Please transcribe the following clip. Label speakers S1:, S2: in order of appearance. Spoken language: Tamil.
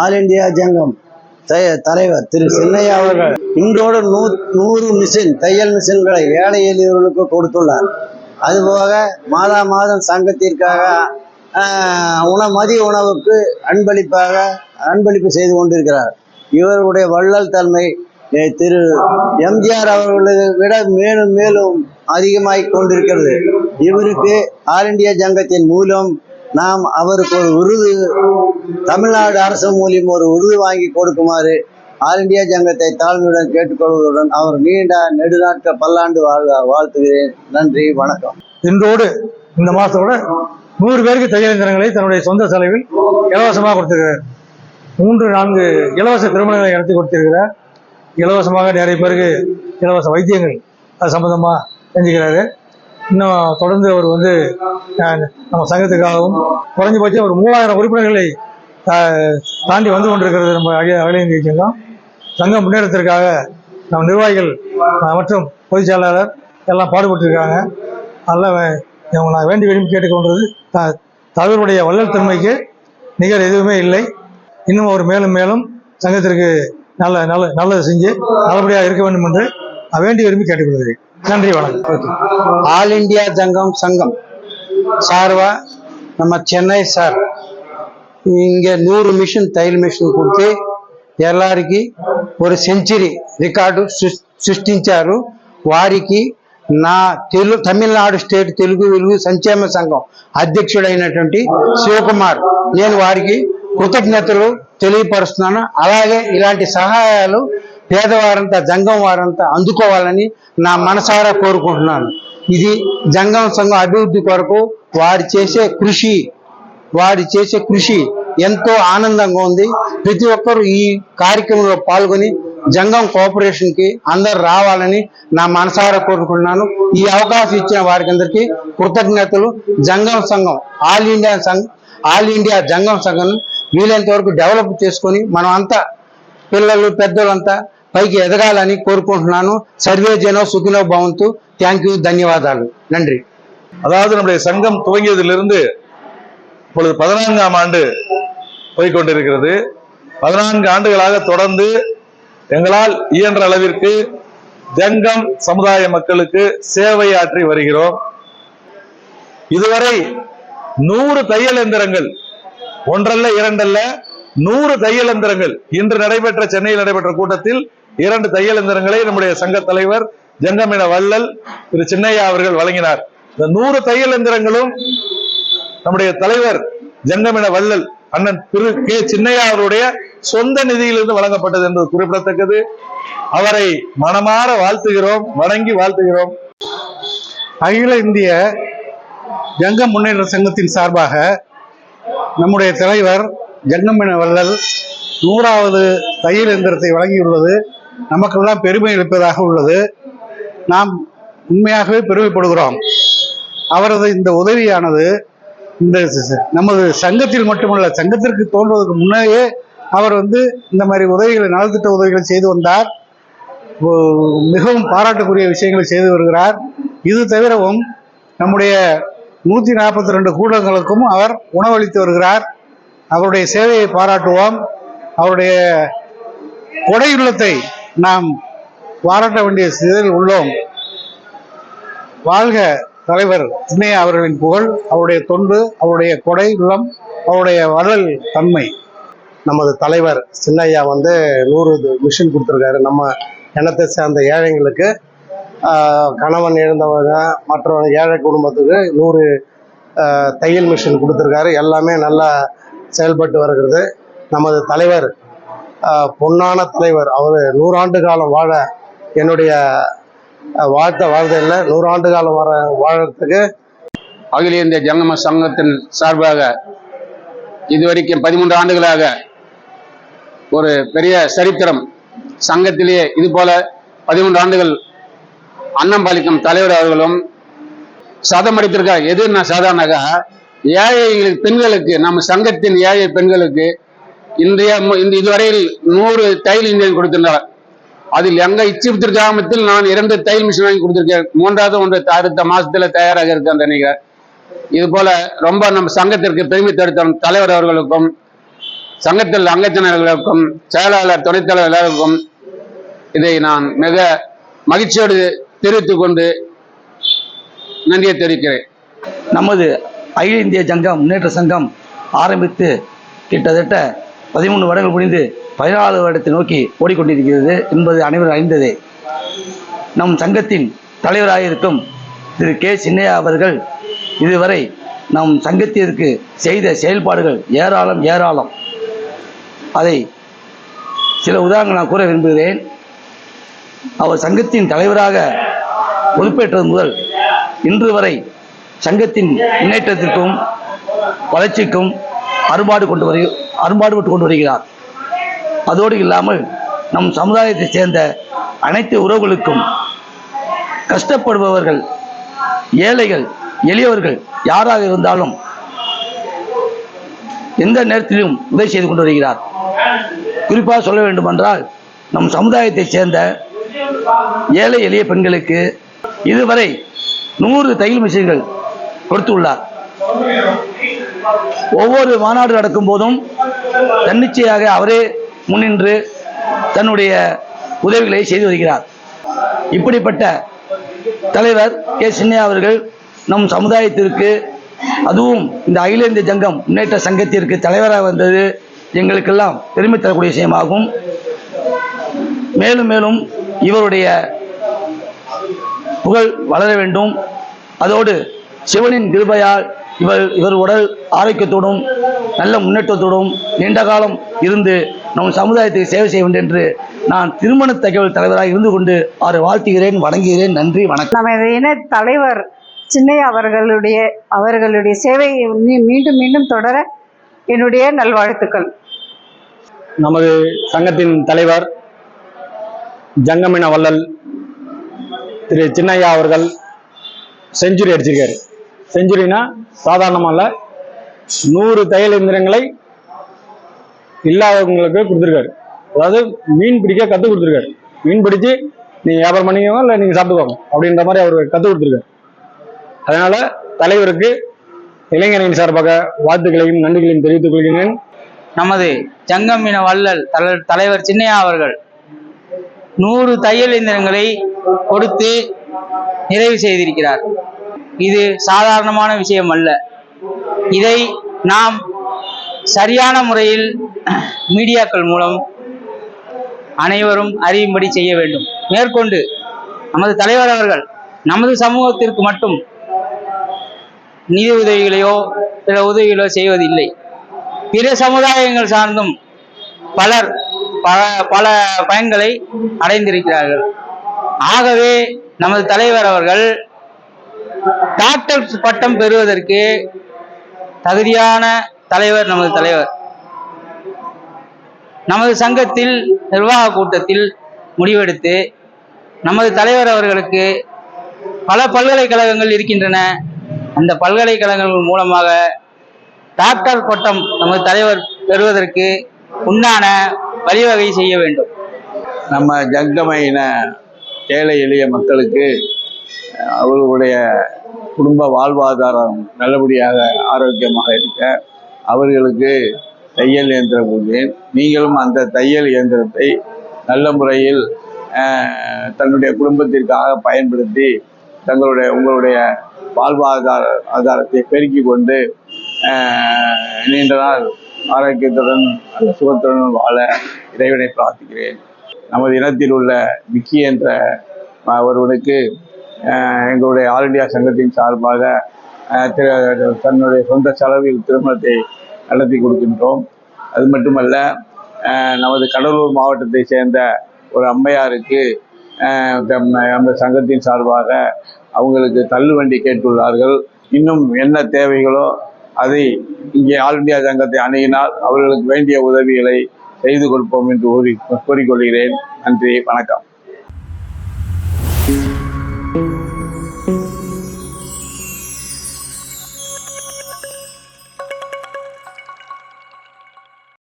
S1: All India Jangam. தலைவர் திரு சின்னையா அவர்கள் இன்றோடு நூ நூறு மிஷின் தையல் மிஷின்களை ஏழை எளியவர்களுக்கு கொடுத்துள்ளார். அதுபோக மாதா மாதம் சங்கத்திற்காக உண மதிய உணவுக்கு அன்பளிப்பாக அன்பளிப்பு செய்து கொண்டிருக்கிறார். இவருடைய வள்ளல் தன்மை திரு எம்ஜிஆர் அவர்களை விட மேலும் மேலும் அதிகமாகிக் கொண்டிருக்கிறது. இவருக்கு ஆல் இந்தியா ஜங்கத்தின் மூலம் நாம் அவருக்கு ஒரு விருது தமிழ்நாடு அரசு மூலியம் ஒரு விருது வாங்கி கொடுக்குமாறு ஆல் இந்தியா ஜங்கத்தை தாழ்மையுடன் கேட்டுக்கொள்வதுடன் அவர் நீண்ட நெடுநாட்கள் பல்லாண்டு வாழ்க வாழ்த்துகிறேன். நன்றி வணக்கம்.
S2: இன்றோடு இந்த மாதத்தோட நூறு பேருக்கு தையல் இயந்திரங்களை தன்னுடைய சொந்த செலவில் இலவசமாக கொடுத்திருக்கிறார். மூன்று நான்கு இலவச திருமணங்களை நடத்தி கொடுத்திருக்கிறார். இலவசமாக நிறைய பேருக்கு இலவச வைத்தியங்கள் அது சம்பந்தமாக செஞ்சுக்கிறாரு இன்னும் தொடர்ந்து அவர் வந்து நம்ம சங்கத்துக்காகவும் குறைஞ்சபட்சம் ஒரு மூவாயிரம் உறுப்பினர்களை தாண்டி வந்து கொண்டிருக்கிறது நம்ம அகில அகில இந்திய சங்கம் சங்க முன்னேற்றத்திற்காக நம்ம நிர்வாகிகள் மற்றும் பொதுச் செயலாளர் எல்லாம் பாடுபட்டு இருக்காங்க அதெல்லாம் இவங்க நான் வேண்டி விரும்பி கேட்டுக்கொண்டது த- தலைவருடைய வள்ளல் தன்மைக்கு நிகர் எதுவுமே இல்லை. இன்னும் அவர் மேலும் மேலும் சங்கத்திற்கு நல்ல நல்ல நல்லது செஞ்சு நல்லபடியாக இருக்க வேண்டும் என்று நான் வேண்டி விரும்பி கேட்டுக்கொள்கிறேன். நன்றி வணக்கம்
S1: ஆல் இந்தியா ஜங்கம் சங்கம் சார்பா நம்ம చెన్నై సార్ ఇంకే నూరు మిషన్ తైల్ మిషన్ కుడితే ఎల్లారికి ఒక సెంచరీ రికార్డు సృ- సృష్టించారు వారికి నా తెలుగు తమిళనాడు స్టేట్ తెలుగు వెలుగు సంక్షేమ సంఘం అధ్యక్షుడైనటువంటి శివకుమార్ నేను వారికి కృతజ్ఞతలు తెలియపరుస్తున్నాను అలాగే ఇలాంటి సహాయాలు పేదవారంతా జంగం వారంతా అందుకోవాలని నా మనసారా కోరుకుంటున్నాను. ఇది జంగం సంఘం అభివృద్ధి కొరకు వారు చేసే కృషి. వారు చేసే కృషి ఎంతో ఆనందంగా ఉంది. ప్రతి ఒక్కరు ఈ కార్యక్రమంలో పాల్గొని జంగం కోఆపరేషన్కి అందరు రావాలని నా మనసారా కోరుకుంటున్నాను. ఈ అవకాశం ఇచ్చిన వారికి అందరికీ కృతజ్ఞతలు. జంగం సంఘం ఆల్ ఇండియా సంఘం ఆల్ ఇండియా జంగం సంఘం వీలైనంత వరకు డెవలప్ చేసుకొని మనం అంతా పిల్లలు పెద్దలంతా పైకి ఎదగాలని కోరుకుంటున్నాను సర్వే జనో సుఖినో భవంతు థ్యాంక్ యూ ధన్యవాదాలు నండి
S3: அதாவது நம்முடைய சங்கம் துவங்கியதிலிருந்து இப்பொழுது பதினான்காம் ஆண்டு போய்கொண்டிருக்கிறது பதினான்கு ஆண்டுகளாக தொடர்ந்து எங்களால் இயன்ற அளவிற்கு ஜங்கம் சமுதாய மக்களுக்கு சேவை ஆற்றி வருகிறோம் இதுவரை நூறு தையல் எந்திரங்கள் ஒன்றல்ல இரண்டல்ல நூறு தையல் எந்திரங்கள் இன்று நடைபெற்ற சென்னையில் நடைபெற்ற கூட்டத்தில் இரண்டு தையல் எந்திரங்களை நம்முடைய சங்க தலைவர் ஜங்கமின வள்ளல் திரு சின்னையா அவர்கள் வழங்கினார். இந்த நூறு தையல் எந்திரங்களும் நம்முடைய தலைவர் ஜங்கமின வள்ளல் அண்ணன் திரு கே சின்னையா அவருடைய சொந்த நிதியிலிருந்து வழங்கப்பட்டது என்பது குறிப்பிடத்தக்கது. அவரை மனமாற வாழ்த்துகிறோம் வணங்கி வாழ்த்துகிறோம்.
S2: அகில இந்திய ஜங்க முன்னேற்ற சங்கத்தின் சார்பாக நம்முடைய தலைவர் ஜங்கமின வள்ளல் நூறாவது தையல் எந்திரத்தை வழங்கியுள்ளது. நமக்கெல்லாம் பெருமை இருப்பதாக உள்ளது. நாம் உண்மையாகவே பெருமைப்படுகிறோம். அவரது இந்த உதவியானது இந்த நமது சங்கத்தில் மட்டுமல்ல சங்கத்திற்கு தோன்றுவதற்கு முன்னேயே அவர் வந்து இந்த மாதிரி உதவிகளை நலத்திட்ட உதவிகளை செய்து வந்தார். மிகவும் பாராட்டுக்குரிய விஷயங்களை செய்து வருகிறார். இது தவிரவும் நம்முடைய நூற்றி நாற்பத்தி ரெண்டு கூடங்களுக்கும் அவர் உணவளித்து வருகிறார். அவருடைய சேவையை பாராட்டுவோம். அவருடைய கொடையுள்ளத்தை நாம் பாராட்ட வேண்டிய சிதையில் உள்ளோம். வாழ்க தலைவர் சின்னையா அவர்களின் புகழ் அவருடைய தொண்டு அவருடைய கொடை உள்ளம் அவருடைய வளல் தன்மை.
S4: நமது தலைவர் சின்னையா வந்து நூறு மிஷின் கொடுத்துருக்காரு. நம்ம இனத்தை சேர்ந்த ஏழைங்களுக்கு கணவன் இழந்தவங்க மற்றவங்க ஏழை குடும்பத்துக்கு நூறு தையல் மிஷின் கொடுத்துருக்காரு. எல்லாமே நல்லா செயல்பட்டு வருகிறது. நமது தலைவர் பொன்னான தலைவர். அவர் நூறாண்டு காலம் வாழ என்னுடைய வாழ்த்த வாழ்த்த வாழ்தையில் நூறாண்டு காலம் வர வாழறதுக்கு
S5: அகில இந்திய ஜங்கம சங்கத்தின் சார்பாக இதுவரைக்கும் பதிமூன்று ஆண்டுகளாக ஒரு பெரிய சரித்திரம் சங்கத்திலேயே இது போல பதிமூன்று ஆண்டுகள் அன்னம்பாலிக்கும் தலைவர் அவர்களும் சதம் அடித்திருக்கார் எது நான் சாதாரணாக ஏழைகளுக்கு பெண்களுக்கு நம்ம சங்கத்தின் ஏழை பெண்களுக்கு இன்றைய மு- இந்த இதுவரையில் நூறு தையல் இந்தியன் கொடுத்திருந்தார் அதில் எங்க இச்சிப்திரு கிராமத்தில் நான் இரண்டு தையல் மிஷின் வாங்கி கொடுத்திருக்கேன். மூன்றாவது ஒன்று அடுத்த மாசத்துல தயாராக இருக்கேன் நினைக்கிறேன். இது போல ரொம்ப நம்ம சங்கத்திற்கு பெருமை தடுத்தோம் தலைவர் அவர்களுக்கும் சங்கத்தில் அங்கத்தினர்களுக்கும் செயலாளர் துணைத் தலைவர் எல்லாருக்கும் இதை நான் மிக மகிழ்ச்சியோடு தெரிவித்துக் கொண்டு நன்றியை தெரிவிக்கிறேன்.
S6: நமது அகில இந்திய ஜங்கம் முன்னேற்ற சங்கம் ஆரம்பித்து கிட்டத்தட்ட பதிமூணு வருடங்கள் முடிந்து பதினாலு வருடத்தை நோக்கி ஓடிக்கொண்டிருக்கிறது என்பது அனைவரும் அறிந்ததே. நம் சங்கத்தின் தலைவராக இருக்கும் திரு கே சின்னையா அவர்கள் இதுவரை நம் சங்கத்திற்கு செய்த செயல்பாடுகள் ஏராளம் ஏராளம். அதை சில உதாரணங்கள் நான் கூற விரும்புகிறேன். அவர் சங்கத்தின் தலைவராக பொறுப்பேற்றது முதல் இன்று வரை சங்கத்தின் முன்னேற்றத்திற்கும் வளர்ச்சிக்கும் அறுபாடு கொண்டு வரு அரும்பாடுபட்டு கொண்டு வருகிறார். அதோடு இல்லாமல் நம் சமுதாயத்தைச் சேர்ந்த அனைத்து உறவுகளுக்கும் கஷ்டப்படுபவர்கள் ஏழைகள் எளியவர்கள் யாராக இருந்தாலும் எந்த நேரத்திலும் உதவி செய்து கொண்டு வருகிறார். குறிப்பாக சொல்ல வேண்டுமென்றால் நம் சமுதாயத்தைச் சேர்ந்த ஏழை எளிய பெண்களுக்கு இதுவரை நூறு தையல் மிஷின்கள் கொடுத்துள்ளார். ஒவ்வொரு மாநாடு நடக்கும் போதும் தன்னிச்சையாக அவரே முன்னின்று தன்னுடைய உதவிகளை செய்து வருகிறார். இப்படிப்பட்ட தலைவர் கே. சின்னையா அவர்கள் நம் சமுதாயத்திற்கு அதுவும் இந்த அகில இந்திய ஜங்கம் முன்னேற்ற சங்கத்திற்கு தலைவராக வந்தது எங்களுக்கெல்லாம் பெருமை தரக்கூடிய விஷயமாகும். மேலும் மேலும் இவருடைய புகழ் வளர வேண்டும். அதோடு சிவனின் கிருபையால் இவர் இவர் உடல் ஆரோக்கியத்தோடும் நல்ல முன்னேற்றத்தோடும் நீண்ட காலம் இருந்து நம் சமுதாயத்துக்கு சேவை செய்ய வேண்டும் என்று நான் திருமண தகவல் தலைவராக இருந்து கொண்டு அவரை வாழ்த்துகிறேன் வணங்குகிறேன். நன்றி வணக்கம்.
S7: நமது இன தலைவர் சின்னையா அவர்களுடைய அவர்களுடைய சேவையை மீ- மீண்டும் மீண்டும் தொடர என்னுடைய நல்வாழ்த்துக்கள்.
S2: நமது சங்கத்தின் தலைவர் ஜங்கமின வள்ளல் திரு சின்னையா அவர்கள் செஞ்சுரி அடிச்சிருக்காரு. செஞ்சுரினா சாதாரணமாக இல்லை. நூறு தையல் இயந்திரங்களை இல்லாதவங்களுக்கு கொடுத்துருக்காரு. அதாவது மீன் பிடிக்க கற்றுக் கொடுத்துருக்காரு. மீன் பிடிச்சு நீங்கள் வியாபாரம் பண்ணிக்கோங்க இல்லை நீங்கள் சாப்பிட்டுக்கோங்க அப்படின்ற மாதிரி அவர் கற்றுக் கொடுத்துருக்காரு. அதனால தலைவருக்கு இளைஞரின் சார்பாக வாழ்த்துக்களையும் நன்றிகளையும் தெரிவித்துக் கொள்கிறேன்.
S8: நமது ஜங்கமின வள்ளல் தலைவர் சின்னையா அவர்கள் நூறு தையல் இயந்திரங்களை கொடுத்து நிறைவு செய்திருக்கிறார். இது சாதாரணமான விஷயம் அல்ல. இதை நாம் சரியான முறையில் மீடியாக்கள் மூலம் அனைவரும் அறியும்படி செய்ய வேண்டும். மேற்கொண்டு நமது தலைவர் அவர்கள் நமது சமூகத்திற்கு மட்டும் நிதி உதவிகளையோ பிற உதவிகளோ செய்வதில்லை. பிற சமுதாயங்கள் சார்ந்தும் பலர் பல பல பயன்களை அடைந்திருக்கிறார்கள். ஆகவே நமது தலைவர் அவர்கள் டாக்டர் பட்டம் பெறுவதற்கு தகுதியான தலைவர் நமது தலைவர். நமது சங்கத்தில் நிர்வாக கூட்டத்தில் முடிவெடுத்து நமது தலைவர் அவர்களுக்கு பல பல்கலைக்கழகங்கள் இருக்கின்றன. அந்த பல்கலைக்கழகங்கள் மூலமாக டாக்டர் பட்டம் நமது தலைவர் பெறுவதற்கு உண்டான வழிவகை செய்ய வேண்டும்.
S9: நம்ம ஜங்கமையின ஏழை எளிய மக்களுக்கு அவர்களுடைய குடும்ப வாழ்வாதாரம் நல்லபடியாக ஆரோக்கியமாக இருக்க அவர்களுக்கு தையல் இயந்திரம் கொடுத்தேன் நீங்களும் அந்த தையல் இயந்திரத்தை நல்ல முறையில் தன்னுடைய குடும்பத்திற்காக பயன்படுத்தி தங்களுடைய உங்களுடைய வாழ்வாதார ஆதாரத்தை பெருக்கி கொண்டு நீண்ட நாள் ஆரோக்கியத்துடன் நல்ல சுகத்துடன் வாழ இறைவனை பிரார்த்திக்கிறேன். நமது இனத்தில் உள்ள விக்கி என்ற ஒருவனுக்கு எங்களுடைய ஆல் இண்டியா சங்கத்தின் சார்பாக தன்னுடைய சொந்த செலவில் திருமணத்தை நடத்தி கொடுக்கின்றோம். அது மட்டுமல்ல நமது கடலூர் மாவட்டத்தை சேர்ந்த ஒரு அம்மையாருக்கு நம்ம சங்கத்தின் சார்பாக அவங்களுக்கு தள்ளுவண்டி கேட்டுள்ளார்கள். இன்னும் என்ன தேவைகளோ அதை இங்கே ஆல் இண்டியா சங்கத்தை அணுகினால் அவர்களுக்கு வேண்டிய உதவிகளை செய்து கொடுப்போம் என்று கூறி கூறிக்கொள்கிறேன். நன்றி வணக்கம்.